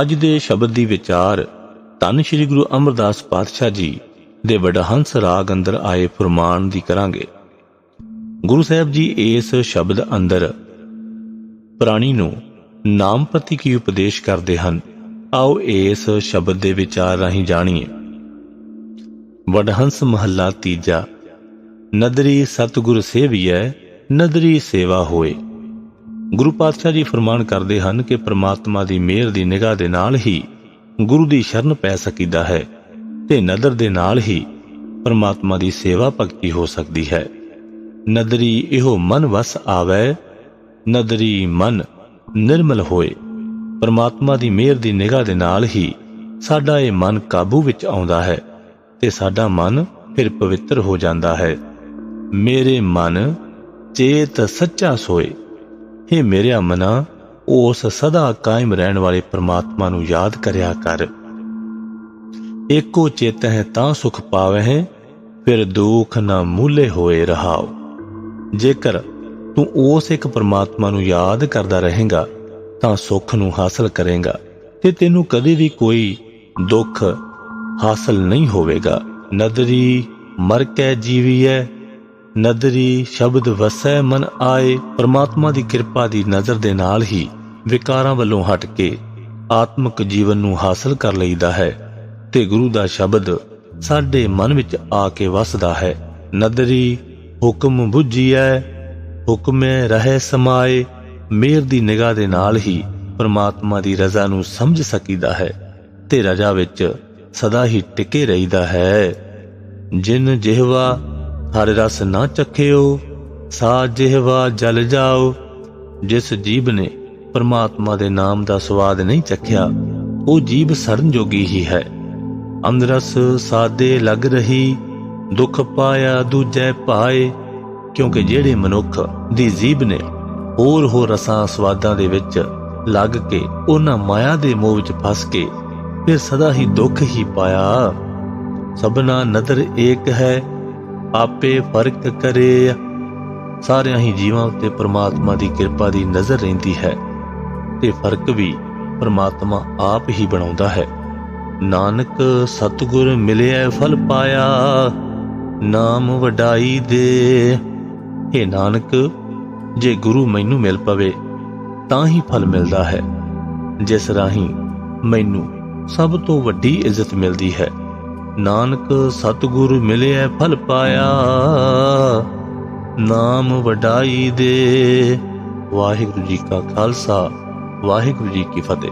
ਅੱਜ ਦੇ ਸ਼ਬਦ ਦੀ ਵਿਚਾਰ ਧੰਨ ਸ਼੍ਰੀ ਗੁਰੂ ਅਮਰਦਾਸ ਪਾਤਸ਼ਾਹ ਜੀ ਦੇ ਵਡਹੰਸ ਰਾਗ ਅੰਦਰ ਆਏ ਫਰਮਾਨ ਦੀ ਕਰਾਂਗੇ। ਗੁਰੂ ਸਾਹਿਬ ਜੀ, ਇਸ ਸ਼ਬਦ ਅੰਦਰ ਪ੍ਰਾਣੀ ਨੂੰ ਨਾਮ ਪ੍ਰਤੀ ਕੀ ਉਪਦੇਸ਼ ਕਰਦੇ ਹਨ। ਆਓ ਇਸ ਸ਼ਬਦ ਦੇ ਵਿਚਾਰ ਰਾਹੀਂ ਜਾਣੀਏ। ਵਡਹੰਸ ਮਹੱਲਾ ਤੀਜਾ, ਨਦਰੀ ਸਤਿਗੁਰ ਸੇਵੀਐ, ਨਦਰੀ ਸੇਵਾ ਹੋਏ। ਗੁਰੂ ਪਾਤਸ਼ਾਹ ਜੀ ਫਰਮਾਨ ਕਰਦੇ ਹਨ ਕਿ ਪ੍ਰਮਾਤਮਾ ਦੀ ਮਿਹਰ ਦੀ ਨਿਗਾਹ ਦੇ ਨਾਲ ਹੀ ਗੁਰੂ ਦੀ ਸ਼ਰਨ ਪੈ ਸਕੀਦਾ ਹੈ ਤੇ ਨਦਰ ਦੇ ਨਾਲ ਹੀ ਪ੍ਰਮਾਤਮਾ ਦੀ ਸੇਵਾ ਭਗਤੀ ਹੋ ਸਕਦੀ ਹੈ। ਨਦਰੀ ਇਹੋ ਮਨ ਵਸ ਆਵੇ, ਨਦਰੀ ਮਨ ਨਿਰਮਲ ਹੋਏ। ਪ੍ਰਮਾਤਮਾ ਦੀ ਮਿਹਰ ਦੀ ਨਿਗਾਹ ਦੇ ਨਾਲ ਹੀ ਸਾਡਾ ਇਹ ਮਨ ਕਾਬੂ ਵਿੱਚ ਆਉਂਦਾ ਹੈ ਤੇ ਸਾਡਾ ਮਨ ਫਿਰ ਪਵਿੱਤਰ ਹੋ ਜਾਂਦਾ ਹੈ। ਮੇਰੇ ਮਨ ਚੇਤ ਸੱਚਾ ਸੋਏ। ਹੇ ਮੇਰਿਆ ਮਨਾ ਉਸ ਸਦਾ ਕਾਇਮ ਰਹਿਣ ਵਾਲੇ ਪ੍ਰਮਾਤਮਾ ਨੂੰ ਯਾਦ ਕਰਿਆ ਕਰ। ਏਕੋ ਚਿਤ ਹੈ ਤਾਂ ਸੁਖ ਪਾਵਹਿ, ਫਿਰ ਦੁੱਖ ਨਾ ਮੂਲੇ ਹੋਏ ਰਹਾਓ ਜੇਕਰ ਤੂੰ ਉਸ ਇੱਕ ਪਰਮਾਤਮਾ ਨੂੰ ਯਾਦ ਕਰਦਾ ਰਹੇਗਾ, ਤਾਂ ਸੁੱਖ ਨੂੰ ਹਾਸਲ ਕਰੇਗਾ, ਤੇ ਤੈਨੂੰ ਕਦੇ ਵੀ ਕੋਈ ਦੁੱਖ ਹਾਸਲ ਨਹੀਂ ਹੋਵੇਗਾ। ਨਦਰੀ ਮਰ ਕੇ ਜੀਵੀਐ ਨਦਰੀ ਸ਼ਬਦ ਵਸੈ ਮਨ ਆਏ, ਪ੍ਰਮਾਤਮਾ ਦੀ ਕਿਰਪਾ ਦੀ ਨਜ਼ਰ ਦੇ ਨਾਲ ਹੀ ਵਿਕਾਰਾਂ ਵੱਲੋਂ ਹਟ ਕੇ ਆਤਮਿਕ ਜੀਵਨ ਨੂੰ ਹਾਸਲ ਕਰ ਲਈਦਾ ਹੈ ਤੇ ਗੁਰੂ ਦਾ ਸ਼ਬਦ ਸਾਡੇ ਮਨ ਵਿੱਚ ਆ ਕੇ ਵਸਦਾ ਹੈ। ਨਦਰੀ, ਹੁਕਮ ਬੁੱਝੀਐ, ਹੁਕਮੇ ਰਹੇ ਸਮਾਏ, ਮੇਰ ਦੀ ਨਿਗਾਹ ਦੇ ਨਾਲ ਹੀ ਪਰਮਾਤਮਾ ਦੀ ਰਜ਼ਾ ਨੂੰ ਸਮਝ ਸਕੀਦਾ ਹੈ ਤੇ ਰਜ਼ਾ ਵਿੱਚ ਸਦਾ ਹੀ ਟਿਕੇ ਰਹੀਦਾ ਹੈ। ਜਿਨ ਜਿਹਵਾ ਹਰ ਰਸ ਨਾ ਚਖਿਓ ਸਾ ਜਿਹਵਾ ਜਲ ਜਾਓ। ਜਿਸ ਜੀਬ ਨੇ ਪਰਮਾਤਮਾ ਦੇ ਨਾਮ ਦਾ ਸਵਾਦ ਨਹੀਂ ਚਖਿਆ, ਉਹ ਜੀਬ ਸਰਨ ਜੋਗੀ ਹੀ ਹੈ। ਅੰਦਰਸ ਸਾਦੇ ਲੱਗ ਰਹੀ, ਦੁੱਖ ਪਾਇਆ ਦੂਜੈ ਭਾਏ, ਕਿਉਂਕਿ ਜਿਹੜੇ ਮਨੁੱਖ ਦੀ ਜੀਬ ਨੇ, ਹੋਰ ਹੋਰ ਰਸਾਂ ਸਵਾਦਾਂ ਦੇ ਵਿੱਚ ਲੱਗ ਕੇ, ਉਹਨਾਂ ਮਾਇਆ ਦੇ ਮੋਹ ਵਿੱਚ ਫਸ ਕੇ, ਫਿਰ ਸਦਾ ਹੀ ਦੁੱਖ ਹੀ ਪਾਇਆ। ਸਭਨਾ ਨਦਰ ਏਕ ਹੈ ਆਪੇ ਫ਼ਰਕ ਕਰੇ। ਸਾਰਿਆਂ ਹੀ ਜੀਵਾਂ ਉੱਤੇ ਪ੍ਰਮਾਤਮਾ ਦੀ ਕਿਰਪਾ ਦੀ ਨਜ਼ਰ ਰਹਿੰਦੀ ਹੈ ਤੇ ਫ਼ਰਕ ਵੀ ਪ੍ਰਮਾਤਮਾ ਆਪ ਹੀ ਬਣਾਉਂਦਾ ਹੈ। ਨਾਨਕ, ਸਤਿਗੁਰ ਮਿਲਿਆ ਫਲ ਪਾਇਆ, ਨਾਮ ਵਡਾਈ ਦੇ। ਏ ਨਾਨਕ, ਜੇ ਗੁਰੂ ਮੈਨੂੰ ਮਿਲ ਪਵੇ, ਤਾਂ ਹੀ ਫਲ ਮਿਲਦਾ ਹੈ। ਜਿਸ ਰਾਹੀਂ ਮੈਨੂੰ ਸਭ ਤੋਂ ਵੱਡੀ ਇੱਜ਼ਤ ਮਿਲਦੀ ਹੈ। ਨਾਨਕ ਸਤਿਗੁਰ ਮਿਲਿਆ ਫਲ ਪਾਇਆ। ਨਾਮ ਵਡਾਈ ਦੇ। ਵਾਹਿਗੁਰੂ ਜੀ ਕਾ ਖਾਲਸਾ, ਵਾਹਿਗੁਰੂ ਜੀ ਕੀ ਫਤਿਹ।